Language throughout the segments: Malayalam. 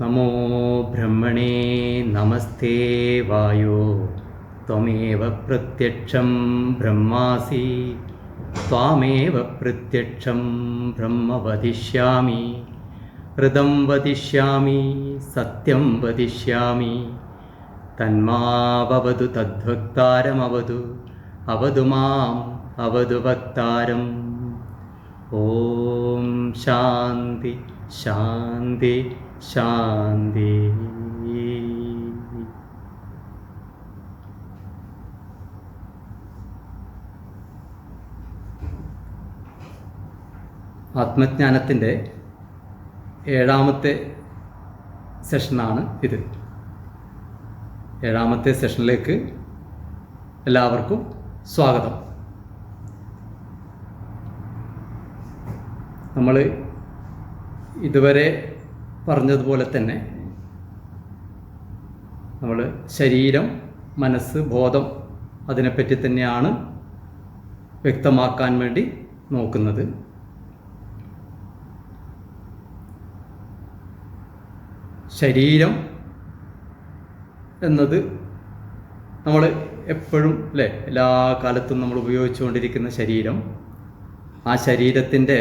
നമോ ബ്രഹ്മണേ നമസ്തേ വായോ. ത്വമേവ പ്രത്യക്ഷം ബ്രഹ്മാസി. ത്വാമേവ പ്രത്യക്ഷം ബ്രഹ്മ വദിഷ്യാമി ഹൃദം വദിഷ്യാമി സത്യം വദിഷ്യാമി തന്മാവതു തദ്വക്താരമവതു അവതു മാം അവതു വക്താരം. ഓം ശാന്തി ശാന്തി. ശാന്തി. ആത്മജ്ഞാനത്തിന്റെ ഏഴാമത്തെ സെഷനാണ് ഇത്. ഏഴാമത്തെ സെഷനിലേക്ക് എല്ലാവർക്കും സ്വാഗതം. നമ്മൾ ഇതുവരെ പറഞ്ഞതുപോലെ തന്നെ നമ്മൾ ശരീരം മനസ്സ് ബോധം അതിനെപ്പറ്റി തന്നെയാണ് വ്യക്തമാക്കാൻ വേണ്ടി നോക്കുന്നത്. ശരീരം എന്നത് നമ്മൾ എപ്പോഴും അല്ലേ എല്ലാ കാലത്തും നമ്മൾ ഉപയോഗിച്ചുകൊണ്ടിരിക്കുന്ന ശരീരം. ആ ശരീരത്തിന്റെ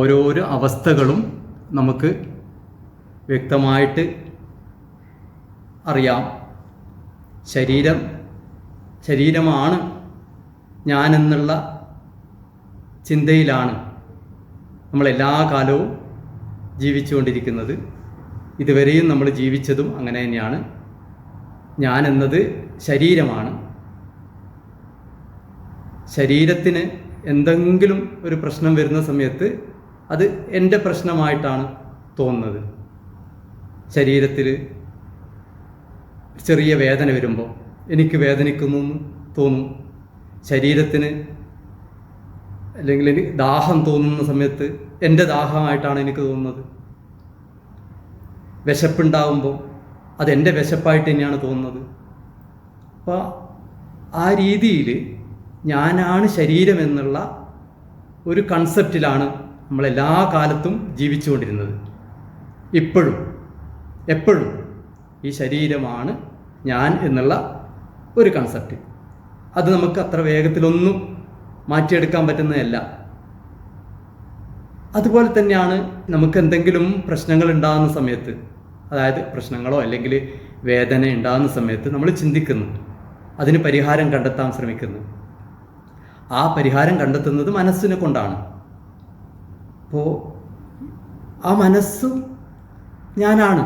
ഓരോരോ അവസ്ഥകളും നമുക്ക് വ്യക്തമായിട്ട് അറിയാം. ശരീരം ശരീരമാണ് ഞാനെന്നുള്ള ചിന്തയിലാണ് നമ്മളെല്ലാ കാലവും ജീവിച്ചുകൊണ്ടിരിക്കുന്നത്. ഇതുവരെയും നമ്മൾ ജീവിച്ചതും അങ്ങനെ തന്നെയാണ്. ഞാൻ എന്നത് ശരീരമാണ്. ശരീരത്തിന് എന്തെങ്കിലും ഒരു പ്രശ്നം വരുന്ന സമയത്ത് അത് എന്റെ പ്രശ്നമായിട്ടാണ് തോന്നുന്നത്. ശരീരത്തിൽ ചെറിയ വേദന വരുമ്പോൾ എനിക്ക് വേദനിക്കുന്നു എന്ന് തോന്നും. ശരീരത്തിന് അല്ലെങ്കിൽ എനിക്ക് ദാഹം തോന്നുന്ന സമയത്ത് എന്റെ ദാഹമായിട്ടാണ് എനിക്ക് തോന്നുന്നത്. വിശപ്പുണ്ടാകുമ്പോൾ അതെന്റെ വിശപ്പായിട്ട് തന്നെയാണ് തോന്നുന്നത്. അപ്പോൾ ആ രീതിയിൽ ഞാനാണ് ശരീരം എന്നുള്ള ഒരു കൺസെപ്റ്റിലാണ് നമ്മളെല്ലാ കാലത്തും ജീവിച്ചുകൊണ്ടിരുന്നത്. ഇപ്പോഴും എപ്പോഴും ഈ ശരീരമാണ് ഞാൻ എന്നുള്ള ഒരു കൺസെപ്റ്റ് അത് നമുക്ക് അത്ര വേഗത്തിലൊന്നും മാറ്റിയെടുക്കാൻ പറ്റുന്നതല്ല. അതുപോലെ തന്നെയാണ് നമുക്ക് എന്തെങ്കിലും പ്രശ്നങ്ങൾ ഉണ്ടാകുന്ന സമയത്ത് അതായത് പ്രശ്നങ്ങളോ അല്ലെങ്കിൽ വേദന ഉണ്ടാകുന്ന സമയത്ത് നമ്മൾ ചിന്തിക്കുന്നു. അതിന് പരിഹാരം കണ്ടെത്താൻ ശ്രമിക്കുന്നു. ആ പരിഹാരം കണ്ടെത്തുന്നത് മനസ്സിനെ കൊണ്ടാണ്. അപ്പോൾ ആ മനസ്സും ഞാനാണ്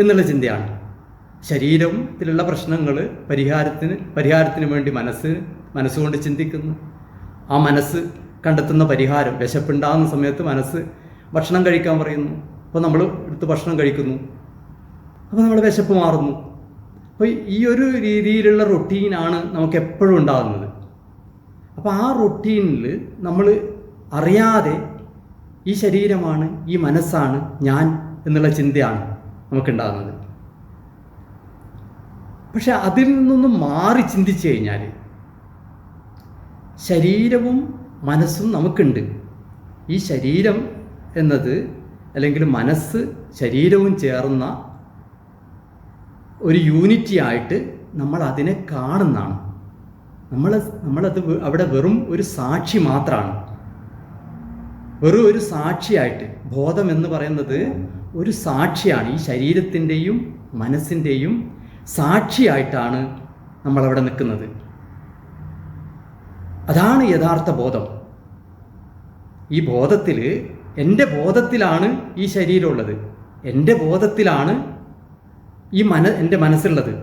എന്നുള്ള ചിന്തയാണ്. ശരീരത്തിലുള്ള പ്രശ്നങ്ങൾ പരിഹാരത്തിന് പരിഹാരത്തിന് വേണ്ടി മനസ്സ് മനസ്സുകൊണ്ട് ചിന്തിക്കുന്നു. ആ മനസ്സ് കണ്ടെത്തുന്ന പരിഹാരം വിശപ്പുണ്ടാകുന്ന സമയത്ത് മനസ്സ് ഭക്ഷണം കഴിക്കാൻ പറയുന്നു. അപ്പോൾ നമ്മൾ എടുത്ത് ഭക്ഷണം കഴിക്കുന്നു. അപ്പോൾ നമ്മൾ വിശപ്പ് മാറുന്നു. അപ്പോൾ ഈ ഒരു രീതിയിലുള്ള റൊട്ടീനാണ് നമുക്ക് എപ്പോഴും ഉണ്ടാകുന്നത്. അപ്പോൾ ആ റൊട്ടീനിൽ നമ്മൾ അറിയാതെ ഈ ശരീരമാണ് ഈ മനസ്സാണ് ഞാൻ എന്നുള്ള ചിന്തയാണ് നമുക്കുണ്ടാകുന്നത്. പക്ഷെ അതിൽ നിന്നൊന്നും മാറി ചിന്തിച്ചു കഴിഞ്ഞാൽ ശരീരവും മനസ്സും നമുക്കുണ്ട്. ഈ ശരീരം എന്നത് അല്ലെങ്കിൽ മനസ്സ് ശരീരവും ചേർന്ന ഒരു യൂണിറ്റി ആയിട്ട് നമ്മൾ അതിനെ കാണുന്നതാണ്. നമ്മൾ നമ്മളത് അവിടെ വെറും ഒരു സാക്ഷി മാത്രമാണ് വെറും ഒരു സാക്ഷിയായിട്ട് ബോധം എന്ന് പറയുന്നത് ഒരു സാക്ഷിയാണ്. ഈ ശരീരത്തിന്റെയും മനസ്സിന്റെയും സാക്ഷിയായിട്ടാണ് നമ്മളവിടെ നിൽക്കുന്നത്. അതാണ് യഥാർത്ഥ ബോധം. ഈ ബോധത്തിൽ എന്റെ ബോധത്തിലാണ് ഈ ശരീരമുള്ളത് എന്റെ ബോധത്തിലാണ് ഈ മന എന്റെ മനസ്സുള്ളത്.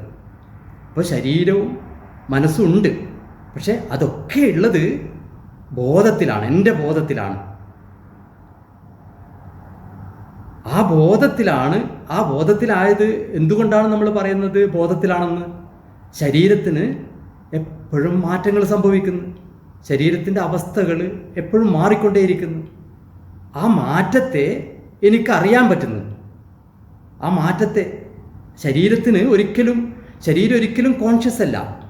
അപ്പോൾ ശരീരവും മനസ്സും ഉണ്ട്. പക്ഷെ അതൊക്കെ ഉള്ളത് ബോധത്തിലാണ് എന്റെ ബോധത്തിലാണ്. ആ ബോധത്തിലാണ് ആ ബോധത്തിലായത് എന്തുകൊണ്ടാണ് നമ്മൾ പറയുന്നത് ബോധത്തിലാണെന്ന്? ശരീരത്തിന് എപ്പോഴും മാറ്റങ്ങൾ സംഭവിക്കുന്നു. ശരീരത്തിന്റെ അവസ്ഥകൾ എപ്പോഴും മാറിക്കൊണ്ടേയിരിക്കുന്നു. ആ മാറ്റത്തെ എനിക്കറിയാൻ പറ്റുന്നു ആ മാറ്റത്തെ ശരീരത്തിന് ഒരിക്കലും ശരീരം ഒരിക്കലും കോൺഷ്യസ് അല്ല.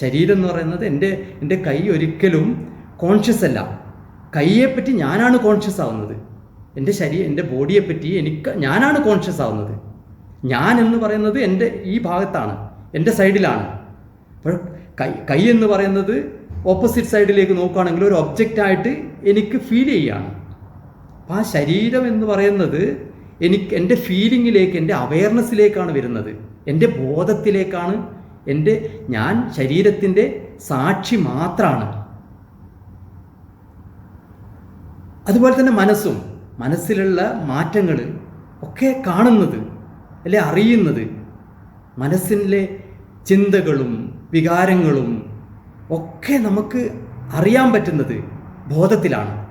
ശരീരം എന്ന് പറയുന്നത് എന്റെ എന്റെ കൈ ഒരിക്കലും കോൺഷ്യസ് അല്ല. കൈയെപ്പറ്റി ഞാനാണ് കോൺഷ്യസ് ആവുന്നത്. എന്റെ ശരീരം എന്റെ ബോഡിയെ പറ്റി എനിക്ക് ഞാനാണ് കോൺഷ്യസ് ആവുന്നത്. ഞാൻ എന്ന് പറയുന്നത് എന്റെ ഈ ഭാഗത്താണ് എന്റെ സൈഡിലാണ് അപ്പോൾ കൈ കൈ എന്ന് പറയുന്നത് ഓപ്പോസിറ്റ് സൈഡിലേക്ക് നോക്കുകയാണെങ്കിൽ ഒരു ഒബ്ജക്റ്റായിട്ട് എനിക്ക് ഫീൽ ചെയ്യുകയാണ്. അപ്പോൾ ആ ശരീരം എന്ന് പറയുന്നത് എനിക്ക് എന്റെ ഫീലിങ്ങിലേക്ക് എന്റെ അവയർനെസ്സിലേക്കാണ് വരുന്നത്. എന്റെ ബോധത്തിലേക്കാണ് എന്റെ ഞാൻ ശരീരത്തിന്റെ സാക്ഷി മാത്രമാണ് അതുപോലെ തന്നെ മനസ്സും. മനസ്സിലുള്ള മാറ്റങ്ങൾ ഒക്കെ കാണുന്നത് അല്ലെ അറിയുന്നത്. മനസ്സിലെ ചിന്തകളും വികാരങ്ങളും ഒക്കെ നമുക്ക് അറിയാൻ പറ്റുന്നത് ബോധത്തിലാണ്.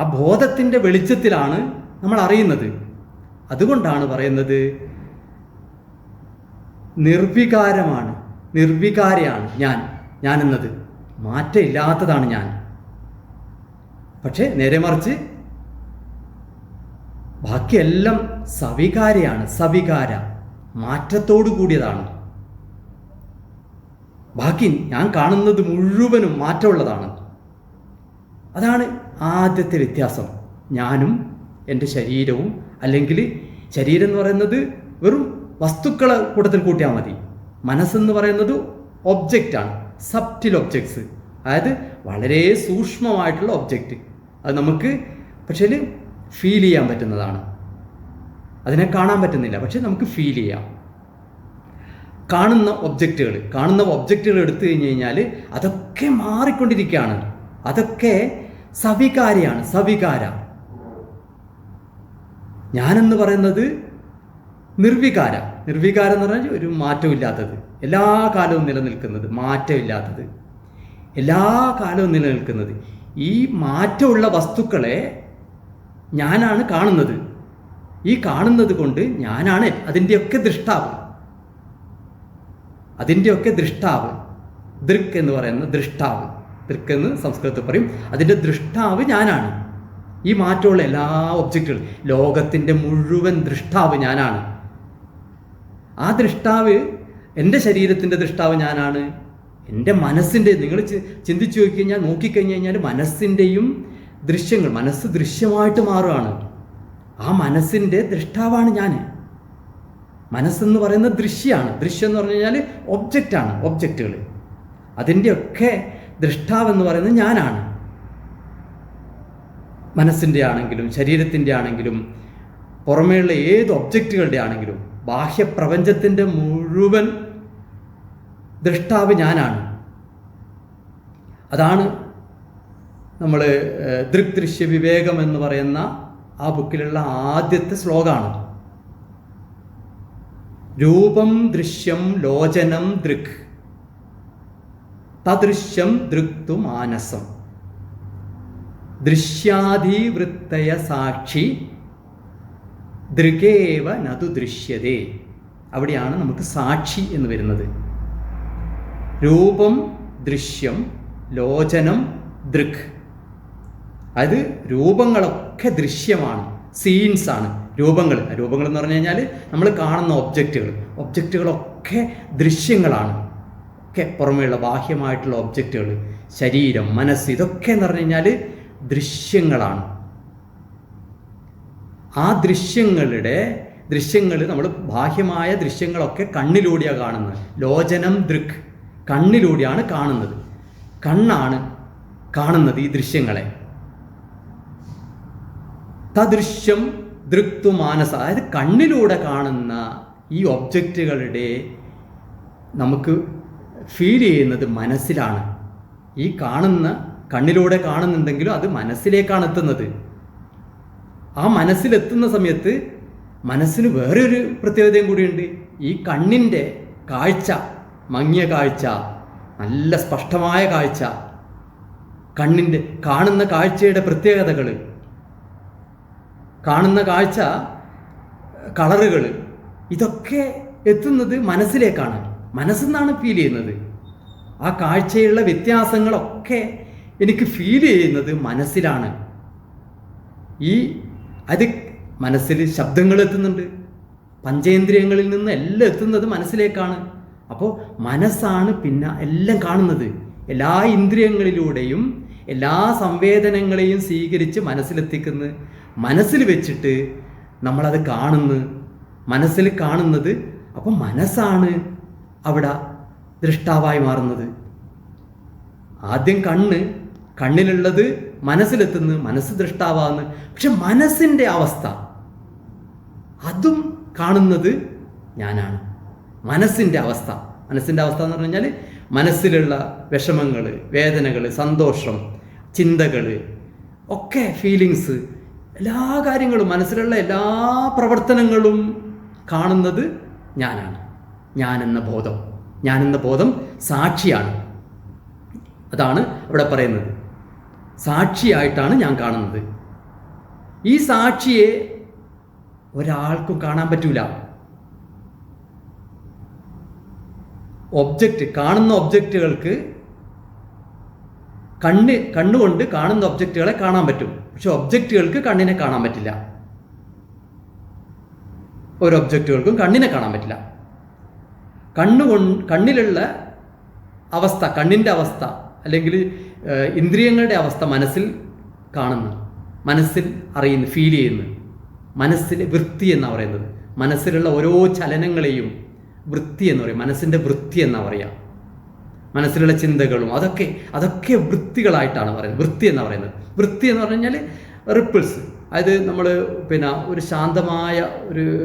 ആ ബോധത്തിന്റെ വെളിച്ചത്തിലാണ് നമ്മൾ അറിയുന്നത്. അതുകൊണ്ടാണ് പറയുന്നത് നിർവികാരമാണ് നിർവികാരയാണ് ഞാൻ എന്നത് മാറ്റമില്ലാത്തതാണ് ഞാൻ. പക്ഷേ നേരെ മറിച്ച് ബാക്കിയെല്ലാം സവികാരയാണ് സവികാര. മാറ്റത്തോടു കൂടിയതാണ്. ബാക്കി ഞാൻ കാണുന്നത് മുഴുവനും മാറ്റമുള്ളതാണ്. അതാണ് ആദ്യത്തെ വ്യത്യാസം. ഞാനും എന്റെ ശരീരവും അല്ലെങ്കിൽ ശരീരം എന്ന് പറയുന്നത് വെറും വസ്തുക്കളെ കൂട്ടത്തിൽ കൂട്ടിയാൽ മതി. മനസ്സെന്ന് പറയുന്നത് ഒബ്ജക്റ്റാണ് സബ്റ്റിൽ ഒബ്ജക്ട്സ് അതായത് വളരെ സൂക്ഷ്മമായിട്ടുള്ള ഒബ്ജക്റ്റ് അത് നമുക്ക് പക്ഷേ ഫീൽ ചെയ്യാൻ പറ്റുന്നതാണ്. അതിനെ കാണാൻ പറ്റുന്നില്ല. പക്ഷെ നമുക്ക് ഫീൽ ചെയ്യാം. കാണുന്ന ഒബ്ജക്റ്റുകൾ കാണുന്ന ഒബ്ജക്റ്റുകൾ എടുത്തു കഴിഞ്ഞ് കഴിഞ്ഞാൽ അതൊക്കെ മാറിക്കൊണ്ടിരിക്കുകയാണ്. അതൊക്കെ സവികാരിയാണ് സവികാര. ഞാനെന്ന് പറയുന്നത് നിർവികാര. നിർവികാരം എന്ന് പറഞ്ഞാൽ ഒരു മാറ്റമില്ലാത്തത്. എല്ലാ കാലവും നിലനിൽക്കുന്നത് മാറ്റമില്ലാത്തത്. എല്ലാ കാലവും നിലനിൽക്കുന്നത്. ഈ മാറ്റമുള്ള വസ്തുക്കളെ ഞാനാണ് കാണുന്നത്. ഈ കാണുന്നത് കൊണ്ട് ഞാനാണ് അതിന്റെയൊക്കെ ദൃഷ്ടാവ്. അതിന്റെയൊക്കെ ദൃഷ്ടാവ്. ദൃക് എന്ന് പറയുന്ന ദൃഷ്ടാവ്. ദൃക് എന്ന് സംസ്കൃതത്തിൽ പറയും. അതിന്റെ ദൃഷ്ടാവ് ഞാനാണ്. ഈ മാറ്റമുള്ള എല്ലാ ഒബ്ജക്റ്റുകളും ലോകത്തിന്റെ മുഴുവൻ ദൃഷ്ടാവ് ഞാനാണ്. ആ ദൃഷ്ടാവ് എന്റെ ശരീരത്തിന്റെ ദൃഷ്ടാവ് ഞാനാണ്. എന്റെ മനസ്സിന്റെ നിങ്ങൾ ചിന്തിച്ചു നോക്കി കഴിഞ്ഞാൽ നോക്കിക്കഴിഞ്ഞ് കഴിഞ്ഞാൽ മനസ്സിന്റെയും ദൃശ്യങ്ങൾ മനസ്സ് ദൃശ്യമായിട്ട് മാറുകയാണ്. ആ മനസ്സിന്റെ ദൃഷ്ടാവാണ് ഞാൻ. മനസ്സെന്ന് പറയുന്നത് ദൃശ്യമാണ് ദൃശ്യം എന്ന് പറഞ്ഞു കഴിഞ്ഞാൽ ഒബ്ജക്റ്റാണ് ഒബ്ജക്റ്റുകൾ അതിന്റെയൊക്കെ ദൃഷ്ടാവെന്ന് പറയുന്നത് ഞാനാണ്. മനസ്സിന്റെ ആണെങ്കിലും ശരീരത്തിന്റെ ആണെങ്കിലും പുറമേയുള്ള ഏത് ഒബ്ജക്റ്റുകളുടെ ആണെങ്കിലും ബാഹ്യപ്രപഞ്ചത്തിന്റെ മുഴുവൻ ദൃഷ്ടാവ് ഞാനാണ്. അതാണ് നമ്മൾ ദൃക് ദൃശ്യ വിവേകം എന്ന് പറയുന്ന ആ ബുക്കിലുള്ള ആദ്യത്തെ ശ്ലോകമാണ് രൂപം ദൃശ്യം ലോചനം ദൃക്. തദൃശ്യം ദൃക്തു മാനസം. ദൃശ്യാധിവൃത്തയ സാക്ഷി ദൃഗേവ നതു ദൃശ്യതേ. അവിടെയാണ് നമുക്ക് സാക്ഷി എന്ന് വരുന്നത്. രൂപം ദൃശ്യം ലോചനം ദൃക്. അത് രൂപങ്ങളൊക്കെ ദൃശ്യമാണ് സീൻസ് ആണ്. രൂപങ്ങൾ രൂപങ്ങൾ എന്ന് പറഞ്ഞു കഴിഞ്ഞാൽ നമ്മൾ കാണുന്ന ഒബ്ജക്റ്റുകൾ ഒബ്ജക്റ്റുകളൊക്കെ ദൃശ്യങ്ങളാണ്. ഒക്കെ പുറമെയുള്ള ബാഹ്യമായിട്ടുള്ള ഒബ്ജക്റ്റുകൾ ശരീരം മനസ്സ് ഇതൊക്കെ എന്ന് പറഞ്ഞു കഴിഞ്ഞാൽ ദൃശ്യങ്ങളാണ്. ആ ദൃശ്യങ്ങളുടെ ദൃശ്യങ്ങൾ നമ്മൾ ബാഹ്യമായ ദൃശ്യങ്ങളൊക്കെ കണ്ണിലൂടെയാണ് കാണുന്നത്. ലോചനം ദൃക്. കണ്ണിലൂടെയാണ് കാണുന്നത്. കണ്ണാണ് കാണുന്നത് ഈ ദൃശ്യങ്ങളെ. തദൃശ്യം ദൃക്തു മാനസ അതായത് കണ്ണിലൂടെ കാണുന്ന ഈ ഒബ്ജക്റ്റുകളുടെ നമുക്ക് ഫീൽ ചെയ്യുന്നത് മനസ്സിലാണ്. ഈ കാണുന്ന കണ്ണിലൂടെ കാണുന്നുണ്ടെങ്കിലും അത് മനസ്സിലേക്കാണ് എത്തുന്നത്. ആ മനസ്സിലെത്തുന്ന സമയത്ത് മനസ്സിന് വേറൊരു പ്രത്യേകതയും കൂടിയുണ്ട്. ഈ കണ്ണിന്റെ കാഴ്ച മങ്ങിയ കാഴ്ച നല്ല സ്പഷ്ടമായ കാഴ്ച കണ്ണിന്റെ കാണുന്ന കാഴ്ചയുടെ പ്രത്യേകതകൾ കാണുന്ന കാഴ്ച കളറുകൾ ഇതൊക്കെ എത്തുന്നത് മനസ്സിലേക്കാണ്. മനസ്സെന്നാണ് ഫീൽ ചെയ്യുന്നത്. ആ കാഴ്ചയുള്ള വ്യത്യാസങ്ങളൊക്കെ എനിക്ക് ഫീൽ ചെയ്യുന്നത് മനസ്സിലാണ്. ഈ അത് മനസ്സിൽ ശബ്ദങ്ങൾ എത്തുന്നുണ്ട്. പഞ്ചേന്ദ്രിയങ്ങളിൽ നിന്ന് എല്ലാം എത്തുന്നത് മനസ്സിലേക്കാണ്. അപ്പോൾ മനസ്സാണ് പിന്നെ എല്ലാം കാണുന്നത്. എല്ലാ ഇന്ദ്രിയങ്ങളിലൂടെയും എല്ലാ സംവേദനങ്ങളെയും സ്വീകരിച്ച് മനസ്സിലെത്തിക്കുന്നത് മനസ്സിൽ വെച്ചിട്ട് നമ്മളത് കാണുന്നു. മനസ്സിൽ കാണുന്നത് അപ്പം മനസ്സാണ് അവിടെ ദൃഷ്ടാവായി മാറുന്നത്. ആദ്യം കണ്ണ് കണ്ണിലുള്ളത് മനസ്സിലെത്തുന്നു മനസ്സ് ദൃഷ്ടാവാന്ന് പക്ഷെ മനസ്സിന്റെ അവസ്ഥ അതും കാണുന്നത് ഞാനാണ്. മനസ്സിന്റെ അവസ്ഥ. മനസ്സിന്റെ അവസ്ഥ എന്ന് പറഞ്ഞു കഴിഞ്ഞാൽ മനസ്സിലുള്ള വിഷമങ്ങൾ വേദനകൾ സന്തോഷം ചിന്തകൾ ഒക്കെ ഫീലിങ്സ് എല്ലാ കാര്യങ്ങളും മനസ്സിലുള്ള എല്ലാ പ്രവർത്തനങ്ങളും കാണുന്നത് ഞാനാണ്. ഞാനെന്ന ബോധം. ഞാനെന്ന ബോധം സാക്ഷിയാണ്. അതാണ് ഇവിടെ പറയുന്നത്. സാക്ഷിയായിട്ടാണ് ഞാൻ കാണുന്നത്. ഈ സാക്ഷിയെ ഒരാൾക്കും കാണാൻ പറ്റൂല. ഒബ്ജക്റ്റ് കാണുന്ന ഒബ്ജക്റ്റുകൾക്ക് കണ്ണ് കണ്ണുകൊണ്ട് കാണുന്ന ഒബ്ജക്റ്റുകളെ കാണാൻ പറ്റും. പക്ഷെ ഒബ്ജക്റ്റുകൾക്ക് കണ്ണിനെ കാണാൻ പറ്റില്ല. ഒരു ഒബ്ജക്റ്റുകൾക്കും കണ്ണിനെ കാണാൻ പറ്റില്ല. കണ്ണുകൊണ്ട് കണ്ണിലുള്ള അവസ്ഥ കണ്ണിന്റെ അവസ്ഥ അല്ലെങ്കിൽ ഇന്ദ്രിയങ്ങളുടെ അവസ്ഥ മനസ്സിൽ കാണുന്നു. മനസ്സിൽ അറിയുന്നു ഫീൽ ചെയ്യുന്നു. മനസ്സിലെ വൃത്തി എന്നാണ് പറയുന്നത്. മനസ്സിലുള്ള ഓരോ ചലനങ്ങളെയും വൃത്തി എന്ന് പറയും. മനസ്സിന്റെ വൃത്തി എന്നാണ് പറയുക മനസ്സിലുള്ള ചിന്തകളും അതൊക്കെ അതൊക്കെ വൃത്തികളായിട്ടാണ് പറയുന്നത്. വൃത്തി എന്ന് പറയുന്നത്. വൃത്തി എന്ന് പറഞ്ഞു കഴിഞ്ഞാൽ റിപ്പിൾസ് അതായത് നമ്മൾ പിന്നെ ഒരു ശാന്തമായ ഒരു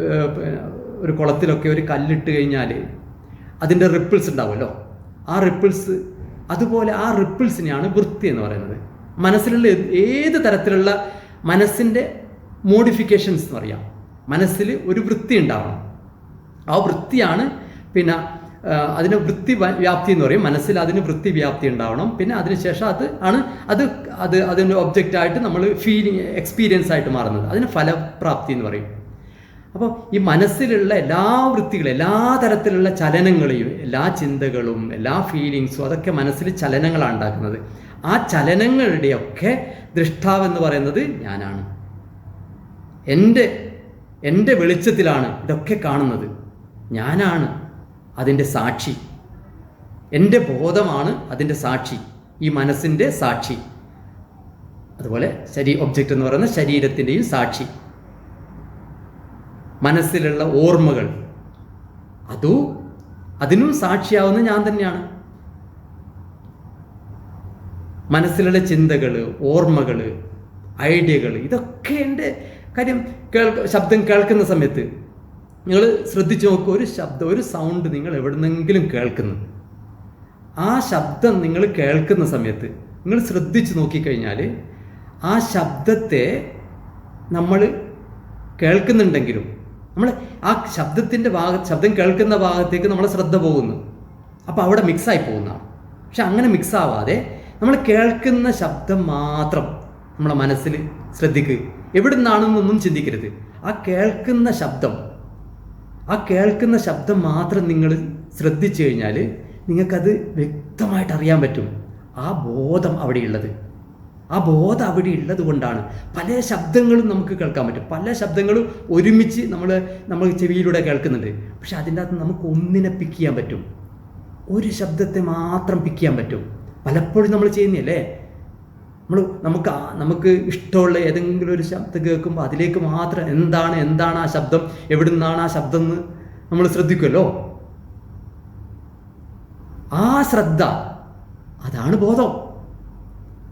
ഒരു കുളത്തിലൊക്കെ ഒരു കല്ലിട്ട് കഴിഞ്ഞാൽ അതിന്റെ റിപ്പിൾസ് ഉണ്ടാവുമല്ലോ. ആ റിപ്പിൾസ് അതുപോലെ ആ റിപ്പിൾസിനെയാണ് വൃത്തി എന്ന് പറയുന്നത്. മനസ്സിലുള്ള ഏത് തരത്തിലുള്ള മനസ്സിന്റെ മോഡിഫിക്കേഷൻസ് എന്ന് പറയാം. മനസ്സിൽ ഒരു വൃത്തി ഉണ്ടാവണം. ആ വൃത്തിയാണ് പിന്നെ അതിന് വൃത്തി വ്യാപ്തി എന്ന് പറയും. മനസ്സിൽ അതിന് വൃത്തി വ്യാപ്തി ഉണ്ടാവണം. പിന്നെ അതിനുശേഷം അത് ആണ് അത് അത് അതിന്റെ ഒബ്ജക്റ്റ് ആയിട്ട് നമ്മൾ ഫീലിംഗ് എക്സ്പീരിയൻസ് ആയിട്ട് മാറുന്നത്. അതിന് ഫലപ്രാപ്തി എന്ന് പറയും. അപ്പോൾ ഈ മനസ്സിലുള്ള എല്ലാ വൃത്തികളും എല്ലാ തരത്തിലുള്ള ചലനങ്ങളെയും എല്ലാ ചിന്തകളും എല്ലാ ഫീലിങ്സും അതൊക്കെ മനസ്സിൽ ചലനങ്ങളാണ് ഉണ്ടാക്കുന്നത്. ആ ചലനങ്ങളുടെയൊക്കെ ദൃഷ്ടാവെന്ന് പറയുന്നത് ഞാനാണ്. എന്റെ എന്റെ വെളിച്ചത്തിലാണ് ഇതൊക്കെ കാണുന്നത്. ഞാനാണ്. അതിന്റെ സാക്ഷി. എന്റെ ബോധമാണ് അതിന്റെ സാക്ഷി. ഈ മനസ്സിന്റെ സാക്ഷി. അതുപോലെ ശരീ ഒബ്ജക്റ്റ് എന്ന് പറയുന്ന ശരീരത്തിന്റെയും സാക്ഷി. മനസ്സിലുള്ള ഓർമ്മകൾ. അതും അതിനും സാക്ഷിയാവുന്ന ഞാൻ തന്നെയാണ്. മനസ്സിലുള്ള ചിന്തകൾ ഓർമ്മകൾ ഐഡിയകൾ ഇതൊക്കെ എന്റെ കാര്യം കേൾക്ക ശബ്ദം കേൾക്കുന്ന സമയത്ത് നിങ്ങൾ ശ്രദ്ധിച്ചു നോക്കുക ഒരു ശബ്ദം ഒരു സൗണ്ട് നിങ്ങൾ എവിടുന്നെങ്കിലും കേൾക്കുന്നു. ആ ശബ്ദം നിങ്ങൾ കേൾക്കുന്ന സമയത്ത് നിങ്ങൾ ശ്രദ്ധിച്ച് നോക്കിക്കഴിഞ്ഞാൽ ആ ശബ്ദത്തെ നമ്മൾ കേൾക്കുന്നുണ്ടെങ്കിലും നമ്മൾ ആ ശബ്ദത്തിന്റെ ഭാഗ ശബ്ദം കേൾക്കുന്ന ഭാഗത്തേക്ക് നമ്മളെ ശ്രദ്ധ പോകുന്നു. അപ്പോൾ അവിടെ മിക്സായി പോകുന്നതാണ്. പക്ഷെ അങ്ങനെ മിക്സ് ആവാതെ നമ്മൾ കേൾക്കുന്ന ശബ്ദം മാത്രം നമ്മളെ മനസ്സിൽ ശ്രദ്ധിക്കുക എവിടെ നിന്നാണെന്നൊന്നും ചിന്തിക്കരുത്. ആ കേൾക്കുന്ന ശബ്ദം ആ കേൾക്കുന്ന ശബ്ദം മാത്രം നിങ്ങൾ ശ്രദ്ധിച്ചു കഴിഞ്ഞാൽ നിങ്ങൾക്കത് വ്യക്തമായിട്ട് അറിയാൻ പറ്റും. ആ ബോധം അവിടെയുള്ളത്. ആ ബോധം അവിടെ ഉള്ളത് കൊണ്ടാണ് പല ശബ്ദങ്ങളും നമുക്ക് കേൾക്കാൻ പറ്റും. പല ശബ്ദങ്ങളും ഒരുമിച്ച് നമ്മൾ നമ്മൾ ചെവിയിലൂടെ കേൾക്കുന്നുണ്ട്. പക്ഷെ അതിന്റെ അകത്ത് നമുക്ക് ഒന്നിനെ പിക്ക് ചെയ്യാൻ പറ്റും. ഒരു ശബ്ദത്തെ മാത്രം പിക്ക് ചെയ്യാൻ പറ്റും. പലപ്പോഴും നമ്മൾ ചെയ്യുന്നില്ലേ നമ്മൾ നമുക്ക് നമുക്ക് ഇഷ്ടമുള്ള ഏതെങ്കിലും ഒരു ശബ്ദം കേൾക്കുമ്പോൾ അതിലേക്ക് മാത്രം എന്താണ് എന്താണ് ആ ശബ്ദം? എവിടെ നിന്നാണ് ആ ശബ്ദം എന്ന് നമ്മൾ ശ്രദ്ധിക്കുമല്ലോ ആ ശ്രദ്ധ അതാണ് ബോധം.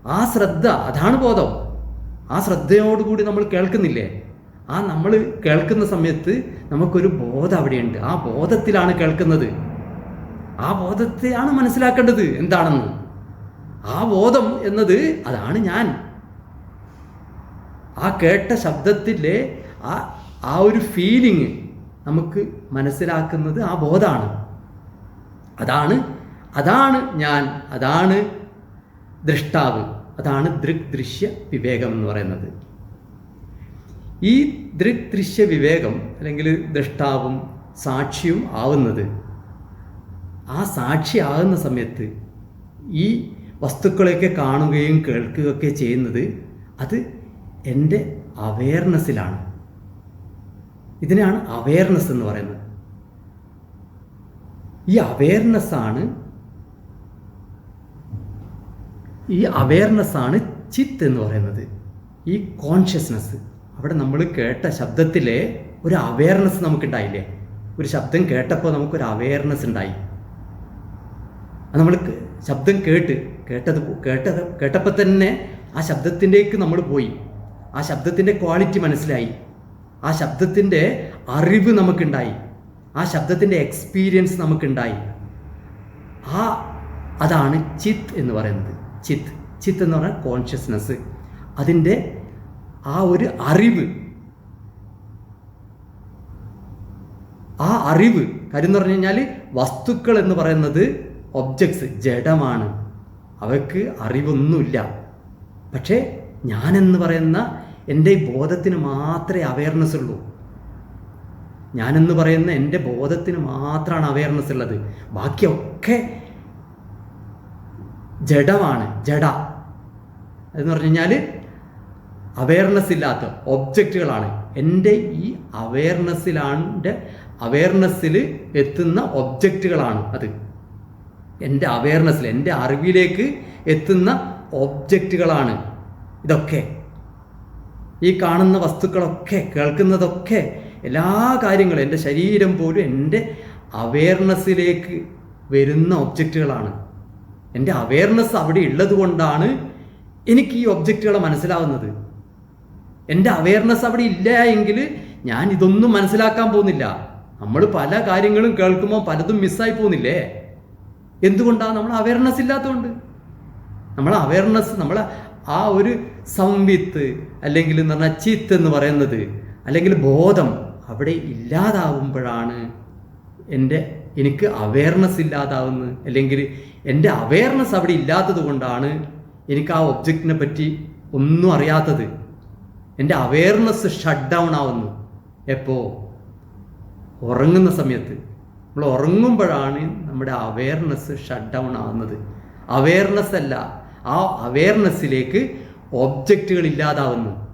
ആ ശ്രദ്ധ അതാണ് ബോധം. ആ ശ്രദ്ധയോടുകൂടി നമ്മൾ കേൾക്കുന്നില്ലേ? ആ നമ്മൾ കേൾക്കുന്ന സമയത്ത് നമുക്കൊരു ബോധം അവിടെയുണ്ട്. ആ ബോധത്തിലാണ് കേൾക്കുന്നത്. ആ ബോധത്തെയാണ് മനസ്സിലാക്കേണ്ടത്. എന്താണെന്ന്? ആ ബോധം എന്നത് അതാണ് ഞാൻ. ആ കേട്ട ശബ്ദത്തിലെ ആ ആ ഒരു ഫീലിംഗ് നമുക്ക് മനസ്സിലാക്കുന്നത് ആ ബോധമാണ് അതാണ് അതാണ് ഞാൻ അതാണ് ദൃഷ്ടാവ് അതാണ് ദൃക് ദൃശ്യ വിവേകം എന്ന് പറയുന്നത്. ഈ ദൃക് ദൃശ്യ വിവേകം അല്ലെങ്കിൽ ദൃഷ്ടാവും സാക്ഷിയും ആവുന്നത് ആ സാക്ഷി ആകുന്ന സമയത്ത് ഈ വസ്തുക്കളെയൊക്കെ കാണുകയും കേൾക്കുകയൊക്കെ ചെയ്യുന്നത് അത് എന്റെ അവയർനെസ്സിലാണ് ഇതിനാണ് അവയർനെസ് എന്ന് പറയുന്നത്. ഈ അവയർനെസ്സാണ് ഈ അവയർനെസ്സാണ് ചിത്ത് എന്ന് പറയുന്നത്. ഈ കോൺഷ്യസ്നസ് അവിടെ നമ്മൾ കേട്ട ശബ്ദത്തിലെ ഒരു അവയർനെസ് നമുക്കുണ്ടായില്ലേ? ഒരു ശബ്ദം കേട്ടപ്പോൾ നമുക്കൊരു അവയർനെസ് ഉണ്ടായി. നമ്മൾ ശബ്ദം കേട്ട് കേട്ടത് കേട്ടത് കേട്ടപ്പോൾ തന്നെ ആ ശബ്ദത്തിലേക്ക് നമ്മൾ പോയി. ആ ശബ്ദത്തിന്റെ ക്വാളിറ്റി മനസ്സിലായി. ആ ശബ്ദത്തിന്റെ അറിവ് നമുക്കുണ്ടായി. ആ ശബ്ദത്തിന്റെ എക്സ്പീരിയൻസ് നമുക്കുണ്ടായി. ആ അതാണ് ചിത്ത് എന്ന് പറയുന്നത്. ചിത്ത് ചിത്ത് എന്ന് പറഞ്ഞാൽ കോൺഷ്യസ്നസ് അതിന്റെ ആ ഒരു അറിവ്. ആ അറിവ് കാര്യം എന്ന് പറഞ്ഞു കഴിഞ്ഞാൽ വസ്തുക്കൾ എന്ന് പറയുന്നത് ഒബ്ജക്ട്സ് ജഡമാണ്. അവയ്ക്ക് അറിവൊന്നുമില്ല. പക്ഷേ ഞാനെന്ന് പറയുന്ന എന്റെ ബോധത്തിന് മാത്രമേ അവയർനെസ് ഉള്ളൂ. ഞാനെന്ന് പറയുന്ന എന്റെ ബോധത്തിന് മാത്രമാണ് അവയർനെസ് ഉള്ളത്. ബാക്കിയൊക്കെ ജഡമാണ് ജഡ. എന്ന് പറഞ്ഞു കഴിഞ്ഞാൽ അവയർനെസ് ഇല്ലാത്ത ഒബ്ജക്റ്റുകളാണ് എന്റെ ഈ അവയർനെസ്സിലാണ്ട് അവയർനെസ്സിൽ എത്തുന്ന ഒബ്ജക്റ്റുകളാണ് അത്. എന്റെ അവയർനെസ്സിൽ എന്റെ അറിവിലേക്ക് എത്തുന്ന ഒബ്ജക്റ്റുകളാണ് ഇതൊക്കെ. ഈ കാണുന്ന വസ്തുക്കളൊക്കെ കേൾക്കുന്നതൊക്കെ എല്ലാ കാര്യങ്ങളും എന്റെ ശരീരം പോലും എന്റെ അവയർനെസ്സിലേക്ക് വരുന്ന ഒബ്ജക്റ്റുകളാണ് എന്റെ അവയർനെസ് അവിടെ ഉള്ളത് കൊണ്ടാണ് എനിക്ക് ഈ ഒബ്ജക്റ്റുകളെ മനസ്സിലാവുന്നത്. എന്റെ അവയർനെസ് അവിടെ ഇല്ല എങ്കിൽ ഞാൻ ഇതൊന്നും മനസ്സിലാക്കാൻ പോകുന്നില്ല. നമ്മൾ പല കാര്യങ്ങളും കേൾക്കുമ്പോൾ പലതും മിസ്സായി പോകുന്നില്ലേ? എന്തുകൊണ്ടാണ് നമ്മൾ അവയർനെസ് ഇല്ലാത്തതുകൊണ്ട്? നമ്മൾ അവയർനെസ് നമ്മൾ ആ ഒരു സംവിത്ത് അല്ലെങ്കിൽ എന്ന് പറഞ്ഞാൽ എന്ന് പറയുന്നത് അല്ലെങ്കിൽ ബോധം അവിടെ ഇല്ലാതാവുമ്പോഴാണ് എന്റെ എനിക്ക് അവയർനെസ് ഇല്ലാതാവുന്നത്. അല്ലെങ്കിൽ എന്റെ അവയർനെസ് അവിടെ ഇല്ലാത്തത് കൊണ്ടാണ് എനിക്ക് ആ ഒബ്ജക്റ്റിനെ പറ്റി ഒന്നും അറിയാത്തത്. എന്റെ അവയർനെസ് ഷട്ട് ഡൗൺ ആവുന്നു. എപ്പോൾ ഉറങ്ങുന്ന സമയത്ത്. നമ്മൾ ഉറങ്ങുമ്പോഴാണ് നമ്മുടെ അവയർനെസ് ഷട്ട് ഡൗൺ ആവുന്നത്. അവയർനെസ് അല്ല ആ അവയർനെസ്സിലേക്ക് ഒബ്ജക്റ്റുകൾ ഇല്ലാതാവുന്നു.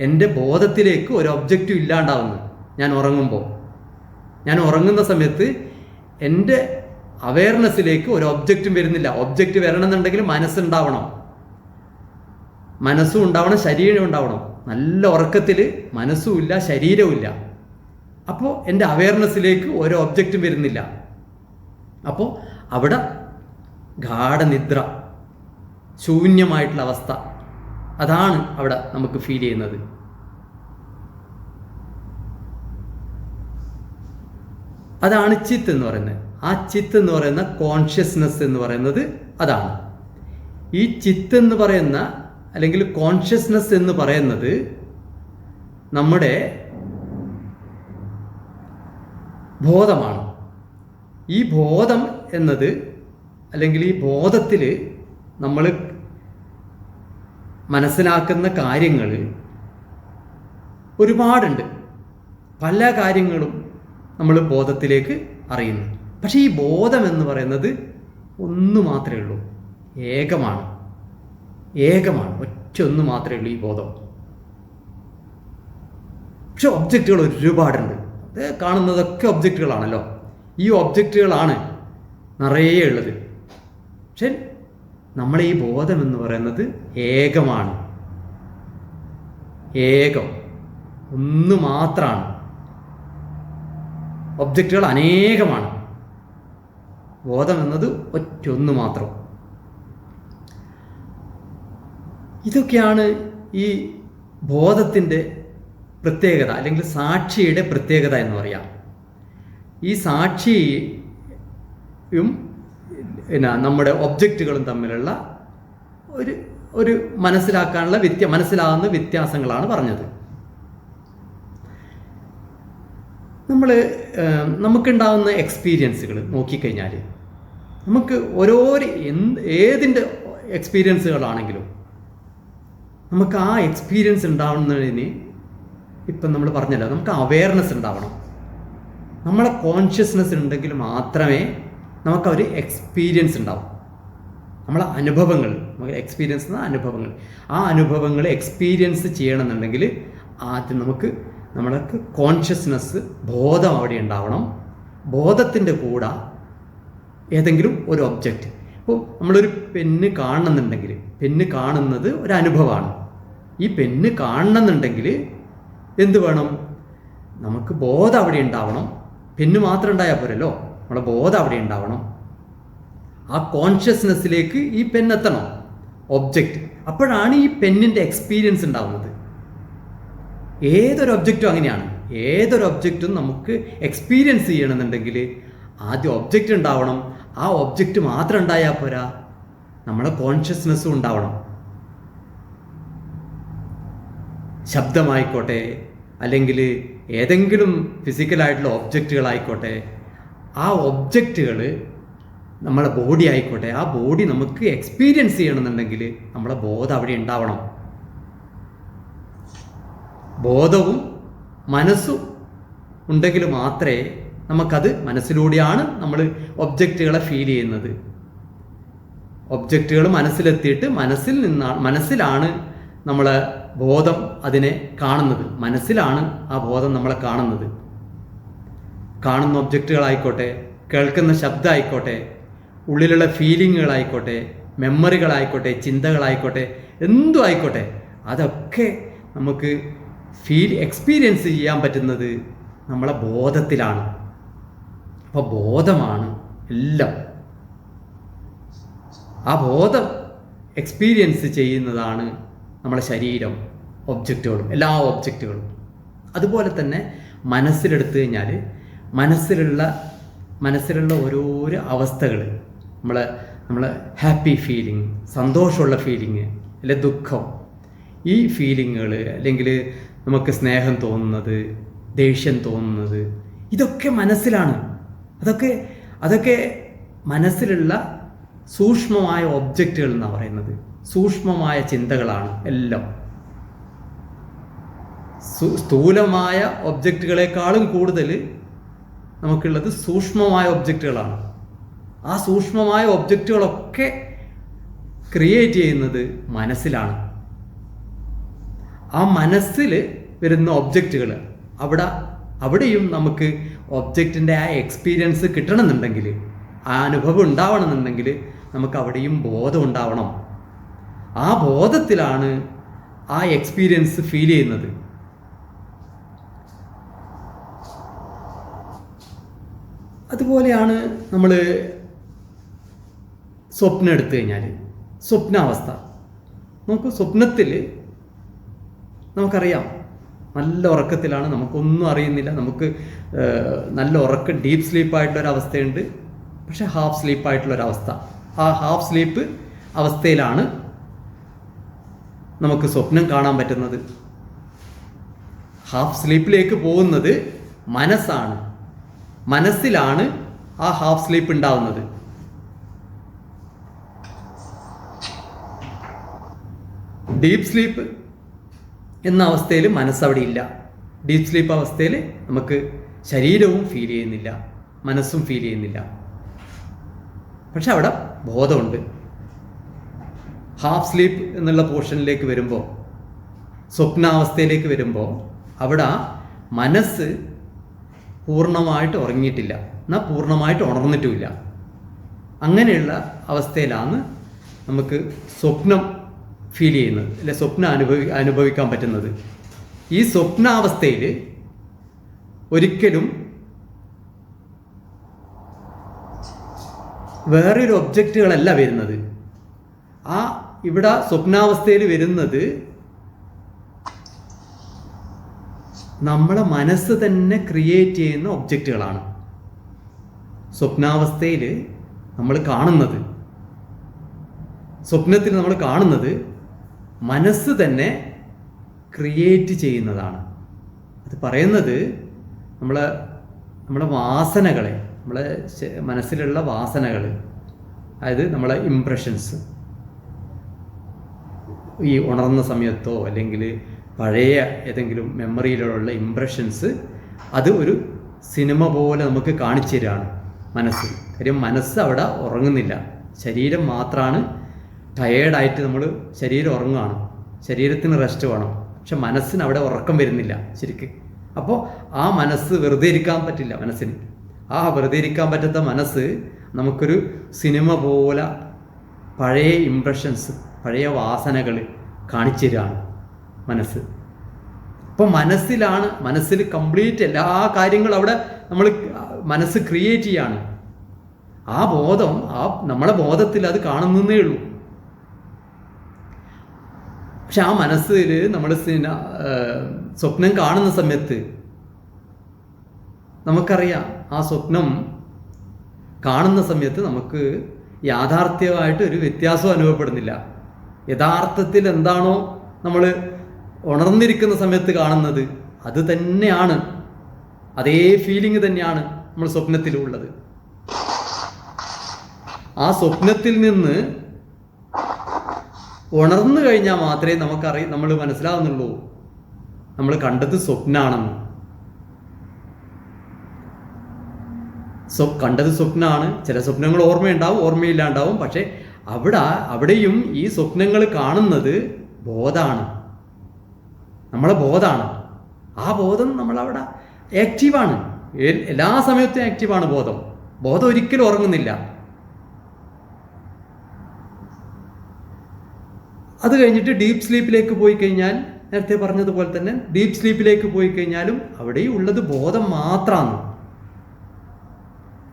എന്റെ ബോധത്തിലേക്ക് ഒരു ഒബ്ജക്റ്റും ഇല്ലാണ്ടാവുന്നു. ഞാൻ ഉറങ്ങുമ്പോൾ. ഞാൻ ഉറങ്ങുന്ന സമയത്ത് എന്റെ അവയർനെസ്സിലേക്ക് ഒരു ഒബ്ജക്റ്റും വരുന്നില്ല. ഒബ്ജക്റ്റ് വരണമെന്നുണ്ടെങ്കിൽ മനസ്സുണ്ടാവണം. മനസ്സും ഉണ്ടാവണം ശരീരം ഉണ്ടാവണം. നല്ല ഉറക്കത്തിൽ മനസ്സുമില്ല ശരീരവും ഇല്ല. അപ്പോൾ എന്റെ അവയർനെസ്സിലേക്ക് ഓരോ ഒബ്ജക്റ്റും വരുന്നില്ല. അപ്പോൾ അവിടെ ഗാഠനിദ്ര ശൂന്യമായിട്ടുള്ള അവസ്ഥ അതാണ് അവിടെ നമുക്ക് ഫീൽ ചെയ്യുന്നത്. അതാണ് ചിത്ത് എന്ന് പറയുന്നത്. ആ ചിത്ത് എന്ന് പറയുന്ന കോൺഷ്യസ്നെസ് എന്ന് പറയുന്നത് അതാണ്. ഈ ചിത്ത് എന്ന് പറയുന്ന അല്ലെങ്കിൽ കോൺഷ്യസ്നെസ് എന്ന് പറയുന്നത് നമ്മുടെ ബോധമാണ്. ഈ ബോധം എന്നത് അല്ലെങ്കിൽ ഈ ബോധത്തിൽ നമ്മൾ മനസ്സിലാക്കുന്ന കാര്യങ്ങൾ ഒരുപാടുണ്ട്. പല കാര്യങ്ങളും നമ്മൾ ബോധത്തിലേക്ക് അറിയുന്നു. പക്ഷേ ഈ ബോധം എന്ന് പറയുന്നത് ഒന്ന് മാത്രമേ ഉള്ളൂ. ഏകമാണ്. ഏകമാണ്. ഒറ്റ ഒന്ന് മാത്രമേ ഉള്ളൂ ഈ ബോധം. പക്ഷെ ഒബ്ജക്റ്റുകൾ ഒരുപാടുണ്ട്. അത് കാണുന്നതൊക്കെ ഒബ്ജക്റ്റുകളാണല്ലോ ഈ ഒബ്ജക്റ്റുകളാണ് നിറയെ ഉള്ളത്. പക്ഷെ നമ്മളെ ഈ ബോധം എന്ന് പറയുന്നത് ഏകമാണ്. ഏകം. ഒന്ന് മാത്രമാണ് ഒബ്ജക്റ്റുകൾ അനേകമാണ്. ബോധം എന്നത് ഒറ്റ ഒന്ന് മാത്രം. ഇതൊക്കെയാണ് ഈ ബോധത്തിന്റെ പ്രത്യേകത അല്ലെങ്കിൽ സാക്ഷിയുടെ പ്രത്യേകത എന്ന് പറയാം. ഈ സാക്ഷിയും പിന്നെ നമ്മുടെ ഒബ്ജക്റ്റുകളും തമ്മിലുള്ള ഒരു ഒരു മനസ്സിലാക്കാനുള്ള വ്യത്യ മനസ്സിലാകുന്ന വ്യത്യാസങ്ങളാണ് പറഞ്ഞത്. നമ്മൾ നമുക്കുണ്ടാവുന്ന എക്സ്പീരിയൻസുകൾ നോക്കിക്കഴിഞ്ഞാൽ നമുക്ക് ഓരോ എന്ത് ഏതിന്റെ എക്സ്പീരിയൻസുകളാണെങ്കിലും നമുക്ക് ആ എക്സ്പീരിയൻസ് ഉണ്ടാവുന്നതിന് ഇപ്പം നമ്മൾ പറഞ്ഞല്ലോ നമുക്ക് അവയർനെസ് ഉണ്ടാവണം. നമ്മളെ കോൺഷ്യസ്നെസ് ഉണ്ടെങ്കിൽ മാത്രമേ നമുക്ക് ഒരു എക്സ്പീരിയൻസ് ഉണ്ടാവും. നമ്മളെ അനുഭവങ്ങൾ എക്സ്പീരിയൻസ് എന്ന അനുഭവങ്ങൾ. ആ അനുഭവങ്ങൾ എക്സ്പീരിയൻസ് ചെയ്യണമെന്നുണ്ടെങ്കിൽ ആദ്യം നമുക്ക് നമ്മൾക്ക് കോൺഷ്യസ്നെസ് ബോധം അവിടെ ഉണ്ടാവണം. ബോധത്തിന്റെ കൂടെ ഏതെങ്കിലും ഒരു ഒബ്ജക്റ്റ് ഇപ്പോൾ നമ്മളൊരു പെണ്ണ് കാണണമെന്നുണ്ടെങ്കിൽ പെണ്ണ് കാണുന്നത് ഒരു അനുഭവമാണ്. ഈ പെണ്ണ് കാണണമെന്നുണ്ടെങ്കിൽ എന്ത് വേണം? നമുക്ക് ബോധം അവിടെ ഉണ്ടാവണം. പിന്നെ മാത്രം ഉണ്ടായാൽ പോരല്ലോ. നമ്മുടെ ബോധം അവിടെ ഉണ്ടാവണം. ആ കോൺഷ്യസ്നെസ്സിലേക്ക് ഈ പെന്നെത്തണം ഒബ്ജക്റ്റ് അപ്പോഴാണ് ഈ പെണ്ണിന്റെ എക്സ്പീരിയൻസ് ഉണ്ടാവുന്നത്. ഏതൊരു ഒബ്ജക്റ്റും അങ്ങനെയാണ്. ഏതൊരു ഒബ്ജക്റ്റും നമുക്ക് എക്സ്പീരിയൻസ് ചെയ്യണമെന്നുണ്ടെങ്കിൽ ആദ്യം ഒബ്ജക്റ്റ് ഉണ്ടാവണം. ആ ഒബ്ജക്റ്റ് മാത്രം ഉണ്ടായാൽ പോരാ. നമ്മുടെ കോൺഷ്യസ്നെസ്സും ഉണ്ടാവണം. ശബ്ദമായിക്കോട്ടെ അല്ലെങ്കിൽ ഏതെങ്കിലും ഫിസിക്കലായിട്ടുള്ള ഒബ്ജക്റ്റുകളായിക്കോട്ടെ ആ ഒബ്ജക്റ്റുകൾ നമ്മളെ ബോഡി ആയിക്കോട്ടെ ആ ബോഡി നമുക്ക് എക്സ്പീരിയൻസ് ചെയ്യണമെന്നുണ്ടെങ്കിൽ നമ്മളെ ബോധം അവിടെ ഉണ്ടാവണം. ബോധവും മനസ്സും ഉണ്ടെങ്കിൽ മാത്രമേ നമുക്കത് മനസ്സിലൂടെയാണ് നമ്മൾ ഒബ്ജക്റ്റുകളെ ഫീൽ ചെയ്യുന്നത്. ഒബ്ജക്റ്റുകൾ മനസ്സിലെത്തിയിട്ട് മനസ്സിൽ നിന്നാണ് മനസ്സിലാണ് നമ്മളെ ബോധം അതിനെ കാണുന്നത്. മനസ്സിലാണ് ആ ബോധം നമ്മളെ കാണുന്നത്. കാണുന്ന ഒബ്ജക്റ്റുകളായിക്കോട്ടെ കേൾക്കുന്ന ശബ്ദമായിക്കോട്ടെ ഉള്ളിലുള്ള ഫീലിങ്ങുകളായിക്കോട്ടെ മെമ്മറികളായിക്കോട്ടെ ചിന്തകളായിക്കോട്ടെ എന്തും ആയിക്കോട്ടെ അതൊക്കെ നമുക്ക് ഫീൽ എക്സ്പീരിയൻസ് ചെയ്യാൻ പറ്റുന്നത് നമ്മളെ ബോധത്തിലാണ്. അപ്പോൾ ബോധമാണ് എല്ലാം. ആ ബോധം എക്സ്പീരിയൻസ് ചെയ്യുന്നതാണ് നമ്മളെ ശരീരം ഒബ്ജക്റ്റുകളും എല്ലാ ഒബ്ജക്റ്റുകളും അതുപോലെ തന്നെ മനസ്സിലെടുത്തു കഴിഞ്ഞാൽ മനസ്സിലുള്ള മനസ്സിലുള്ള ഓരോരോ അവസ്ഥകൾ നമ്മൾ നമ്മൾ ഹാപ്പി ഫീലിംഗ് സന്തോഷമുള്ള ഫീലിംഗ് അല്ലെ ദുഃഖം ഈ ഫീലിങ്ങുകൾ അല്ലെങ്കിൽ നമുക്ക് സ്നേഹം തോന്നുന്നത് ദേഷ്യം തോന്നുന്നത് ഇതൊക്കെ മനസ്സിലാണ്. അതൊക്കെ അതൊക്കെ മനസ്സിലുള്ള സൂക്ഷ്മമായ ഒബ്ജക്റ്റുകൾ എന്നാണ് പറയുന്നത്. സൂക്ഷ്മമായ ചിന്തകളാണ് എല്ലാം. സ്ഥൂലമായ ഒബ്ജക്റ്റുകളെക്കാളും കൂടുതൽ നമുക്കുള്ളത് സൂക്ഷ്മമായ ഒബ്ജക്റ്റുകളാണ് ആ സൂക്ഷ്മമായ ഒബ്ജക്റ്റുകളൊക്കെ ക്രിയേറ്റ് ചെയ്യുന്നത് മനസ്സിലാണ്. ആ മനസ്സിൽ വരുന്ന ഒബ്ജക്റ്റുകൾ അവിടെ അവിടെയും നമുക്ക് ഒബ്ജക്റ്റിന്റെ ആ എക്സ്പീരിയൻസ് കിട്ടണമെന്നുണ്ടെങ്കിൽ ആ അനുഭവം ഉണ്ടാവണമെന്നുണ്ടെങ്കിൽ നമുക്ക് അവിടെയും ബോധം ഉണ്ടാവണം. ആ ബോധത്തിലാണ് ആ എക്സ്പീരിയൻസ് ഫീൽ ചെയ്യുന്നത്. അതുപോലെയാണ് നമ്മൾ സ്വപ്നം എടുത്തു കഴിഞ്ഞാൽ സ്വപ്നാവസ്ഥ. നമുക്ക് സ്വപ്നത്തിൽ നമുക്കറിയാം. നല്ല ഉറക്കത്തിലാണ്. നമുക്കൊന്നും അറിയുന്നില്ല. നമുക്ക് നല്ല ഉറക്കം ഡീപ്പ് സ്ലീപ്പായിട്ടുള്ളൊരവസ്ഥയുണ്ട് പക്ഷെ ഹാഫ് സ്ലീപ്പായിട്ടുള്ളൊരവസ്ഥ ആ ഹാഫ് സ്ലീപ്പ് അവസ്ഥയിലാണ് നമുക്ക് സ്വപ്നം കാണാൻ പറ്റുന്നത്. ഹാഫ് സ്ലീപ്പിലേക്ക് പോകുന്നത് മനസ്സാണ്. മനസ്സിലാണ് ആ ഹാഫ് സ്ലീപ്പ് ഉണ്ടാവുന്നത്. ഡീപ്പ് സ്ലീപ്പ് എന്ന അവസ്ഥയിൽ മനസ്സവിടെ ഇല്ല. ഡീപ്പ് സ്ലീപ്പ് അവസ്ഥയിൽ നമുക്ക് ശരീരവും ഫീൽ ചെയ്യുന്നില്ല. മനസ്സും ഫീൽ ചെയ്യുന്നില്ല. പക്ഷെ അവിടെ ബോധമുണ്ട്. ഹാഫ് സ്ലീപ്പ് എന്നുള്ള പോർഷനിലേക്ക് വരുമ്പോൾ സ്വപ്നാവസ്ഥയിലേക്ക് വരുമ്പോൾ അവിടെ മനസ്സ് പൂർണമായിട്ട് ഉറങ്ങിയിട്ടില്ല. എന്നാൽ പൂർണമായിട്ട് ഉണർന്നിട്ടുമില്ല. അങ്ങനെയുള്ള അവസ്ഥയിലാണ് നമുക്ക് സ്വപ്നം ഫീൽ ചെയ്യുന്നത് അല്ലെ സ്വപ്നം അനുഭവി അനുഭവിക്കാൻ പറ്റുന്നത്. ഈ സ്വപ്നാവസ്ഥയിൽ ഒരിക്കലും വേറൊരു ഒബ്ജക്റ്റുകളല്ല വരുന്നത്. ആ ഇവിടെ സ്വപ്നാവസ്ഥയിൽ വരുന്നത് നമ്മളെ മനസ്സ് തന്നെ ക്രിയേറ്റ് ചെയ്യുന്ന ഒബ്ജക്റ്റുകളാണ് സ്വപ്നാവസ്ഥയിൽ നമ്മൾ കാണുന്നത്. സ്വപ്നത്തിൽ നമ്മൾ കാണുന്നത് മനസ്സ് തന്നെ ക്രിയേറ്റ് ചെയ്യുന്നതാണ്. അത് പറയുന്നത് നമ്മൾ നമ്മളെ വാസനകളെ നമ്മളെ മനസ്സിലുള്ള വാസനകൾ അതായത് നമ്മളെ ഇംപ്രഷൻസ് ഈ ഉണർന്ന സമയത്തോ അല്ലെങ്കിൽ പഴയ ഏതെങ്കിലും മെമ്മറിയിലുള്ള ഇംപ്രഷൻസ് അത് ഒരു സിനിമ പോലെ നമുക്ക് കാണിച്ചു തരാണ് മനസ്സ്. കാര്യം മനസ്സ് അവിടെ ഉറങ്ങുന്നില്ല. ശരീരം മാത്രമാണ് ടയേർഡായിട്ട് നമ്മൾ ശരീരം ഉറങ്ങുകയാണ് ശരീരത്തിന് റെസ്റ്റ് വേണം. പക്ഷെ മനസ്സിന് അവിടെ ഉറക്കം വരുന്നില്ല ശരിക്ക്. അപ്പോൾ ആ മനസ്സ് വെറുതെ ഇരിക്കാൻ പറ്റില്ല മനസ്സിന്. ആ വെറുതെ ഇരിക്കാൻ പറ്റാത്ത മനസ്സ് നമുക്കൊരു സിനിമ പോലെ പഴയ ഇംപ്രഷൻസ് പഴയ വാസനകൾ കാണിച്ചു തരികയാണ് മനസ്സ്. അപ്പോൾ മനസ്സിലാണ് മനസ്സിൽ കംപ്ലീറ്റ് എല്ലാ കാര്യങ്ങളും അവിടെ നമ്മൾ മനസ്സ് ക്രിയേറ്റ് ചെയ്യാണ്. ആ ബോധം ആ നമ്മളെ ബോധത്തിൽ അത് കാണുന്നേ ഉള്ളൂ. പക്ഷെ ആ മനസ്സിൽ നമ്മൾ സ്വപ്നം കാണുന്ന സമയത്ത് നമുക്കറിയാം ആ സ്വപ്നം കാണുന്ന സമയത്ത് നമുക്ക് യാഥാർത്ഥ്യമായിട്ട് ഒരു വ്യത്യാസം അനുഭവപ്പെടുന്നില്ല. യഥാർത്ഥത്തിൽ എന്താണോ നമ്മൾ ഉണർന്നിരിക്കുന്ന സമയത്ത് കാണുന്നത് അത് തന്നെയാണ്. അതേ ഫീലിംഗ് തന്നെയാണ് നമ്മൾ സ്വപ്നത്തിലുള്ളത്. ആ സ്വപ്നത്തിൽ നിന്ന് ഉണർന്നു കഴിഞ്ഞാൽ മാത്രമേ നമുക്കറി നമ്മൾ മനസ്സിലാവുന്നുള്ളൂ നമ്മൾ കണ്ടത് സ്വപ്നാണെന്ന്. സ്വ കണ്ടത് സ്വപ്നമാണ് ചില സ്വപ്നങ്ങൾ ഓർമ്മയുണ്ടാവും ഓർമ്മയില്ലാണ്ടാവും. പക്ഷെ അവിടെ അവിടെയും ഈ സ്വപ്നങ്ങൾ കാണുന്നത് ബോധാണ് നമ്മളെ ബോധാണ് ആ ബോധം നമ്മളവിടെ ആക്റ്റീവാണ്. എല്ലാ സമയത്തും ആക്റ്റീവാണ് ബോധം. ബോധം ഒരിക്കലും ഉറങ്ങുന്നില്ല. അത് കഴിഞ്ഞിട്ട് ഡീപ്പ് സ്ലീപ്പിലേക്ക് പോയി കഴിഞ്ഞാൽ നേരത്തെ പറഞ്ഞതുപോലെ തന്നെ ഡീപ്പ് സ്ലീപ്പിലേക്ക് പോയി കഴിഞ്ഞാലും അവിടെ ഉള്ളത് ബോധം മാത്രമാണ്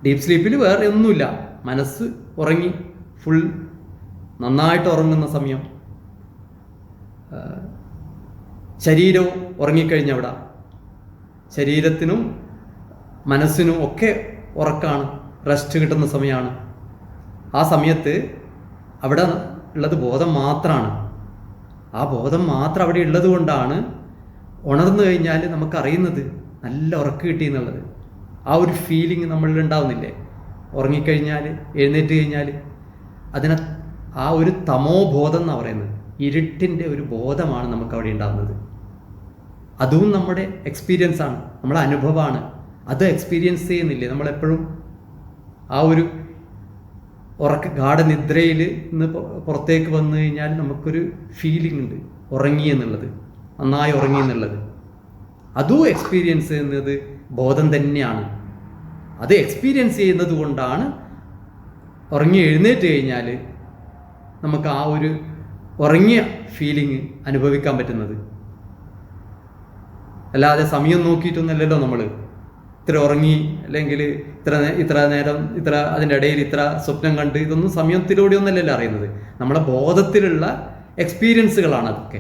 ഡീപ്പ് സ്ലീപ്പിൽ വേറെ ഒന്നുമില്ല. മനസ്സ് ഉറങ്ങി ഫുൾ നന്നായിട്ട് ഉറങ്ങുന്ന സമയം ശരീരവും ഉറങ്ങിക്കഴിഞ്ഞ അവിടെ ശരീരത്തിനും മനസ്സിനും ഒക്കെ ഉറക്കാണ് റെസ്റ്റ് കിട്ടുന്ന സമയമാണ്. ആ സമയത്ത് അവിടെ ഉള്ളത് ബോധം മാത്രമാണ് ആ ബോധം മാത്രം അവിടെ ഉള്ളത് കൊണ്ടാണ് ഉണർന്നു കഴിഞ്ഞാൽ നമുക്കറിയുന്നത് നല്ല ഉറക്ക് കിട്ടി എന്നുള്ളത്. ആ ഒരു ഫീലിംഗ് നമ്മളിൽ ഉണ്ടാവുന്നില്ലേ? ഉറങ്ങിക്കഴിഞ്ഞാൽ എഴുന്നേറ്റ് കഴിഞ്ഞാൽ അതിനെ ആ ഒരു തമോ ബോധം എന്നാണ് പറയുന്നത്. ഇരുട്ടിന്റെ ഒരു ബോധമാണ് നമുക്ക് അവിടെ ഉണ്ടാകുന്നത് അതും നമ്മുടെ എക്സ്പീരിയൻസ് ആണ്. നമ്മുടെ അനുഭവമാണ്. അത് എക്സ്പീരിയൻസ് ചെയ്യുന്നില്ലേ? നമ്മളെപ്പോഴും ആ ഒരു ഉറക്ക ഗാഠനിദ്രയിൽ നിന്ന് പുറത്തേക്ക് വന്നു കഴിഞ്ഞാൽ നമുക്കൊരു ഫീലിംഗ് ഉണ്ട്. ഉറങ്ങി എന്നുള്ളത്. നന്നായി ഉറങ്ങി എന്നുള്ളത്. അതും എക്സ്പീരിയൻസ് ചെയ്യുന്നത് ബോധം തന്നെയാണ്. അത് എക്സ്പീരിയൻസ് ചെയ്യുന്നത് കൊണ്ടാണ് ഉറങ്ങി എഴുന്നേറ്റ് കഴിഞ്ഞാൽ നമുക്ക് ആ ഒരു ഉറങ്ങിയ ഫീലിംഗ് അനുഭവിക്കാൻ പറ്റുന്നത്. അല്ലാതെ സമയം നോക്കിയിട്ടൊന്നുമല്ലല്ലോ നമ്മൾ ഇത്ര ഉറങ്ങി അല്ലെങ്കിൽ ഇത്ര ഇത്ര നേരം ഇത്ര അതിന്റെ ഇടയിൽ ഇത്ര സ്വപ്നം കണ്ട് ഇതൊന്നും സമയത്തിലൂടെ ഒന്നല്ലല്ലോ അറിയുന്നത്. നമ്മുടെ ബോധത്തിലുള്ള എക്സ്പീരിയൻസുകളാണ് അതൊക്കെ.